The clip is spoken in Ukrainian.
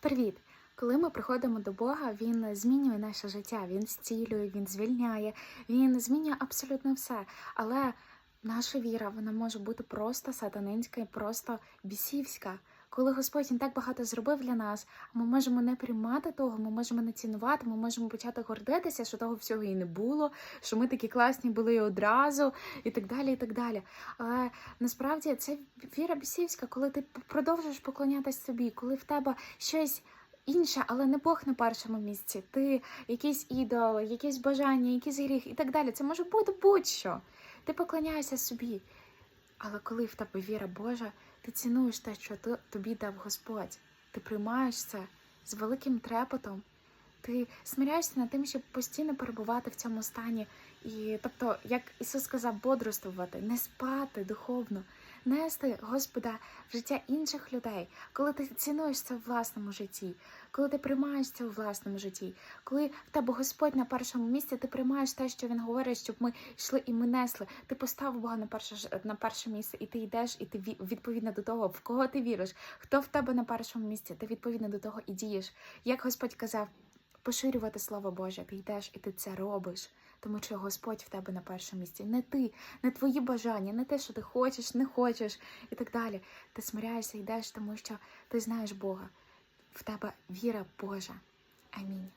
Привіт! Коли ми приходимо до Бога, Він змінює наше життя, Він зцілює, Він звільняє, Він змінює абсолютно все. Але наша віра вона може бути просто сатанинська і просто бісівська. Коли Господь він так багато зробив для нас, ми можемо не приймати того, ми можемо не цінувати, ми можемо почати гордитися, що того всього і не було, що ми такі класні були і одразу, і так далі. і так далі. Але насправді це віра бісівська, коли ти продовжуєш поклонятися собі, коли в тебе щось інше, але не Бог на першому місці. Ти якийсь ідол, якісь бажання, якийсь гріх і так далі. Це може бути будь-що. Ти поклоняєшся собі. Але коли в тебе віра Божа, ти цінуєш те, що то- тобі дав Господь. Ти приймаєш це з великим трепетом. Ти смиряєшся над тим, щоб постійно перебувати в цьому стані. І тобто, як Ісус сказав, бодрствувати, не спати духовно, нести Господа в життя інших людей, коли ти цінуєш це в власному житті, коли ти приймаєш це у власному житті, коли в тебе Господь на першому місці, ти приймаєш те, що Він говорить, щоб ми йшли і ми несли. Ти поставив Бога на перше на перше місце, і ти йдеш, і ти ві- відповідно до того, в кого ти віриш, хто в тебе на першому місці, ти відповідно до того і дієш. Як Господь казав, поширювати слово Боже, ти йдеш і ти це робиш. Тому що Господь в тебе на першому місці. Не ти, не твої бажання, не те, що ти хочеш, не хочеш і так далі. Ти смиряєшся, йдеш, тому що ти знаєш Бога. В тебе віра Божа. Амінь.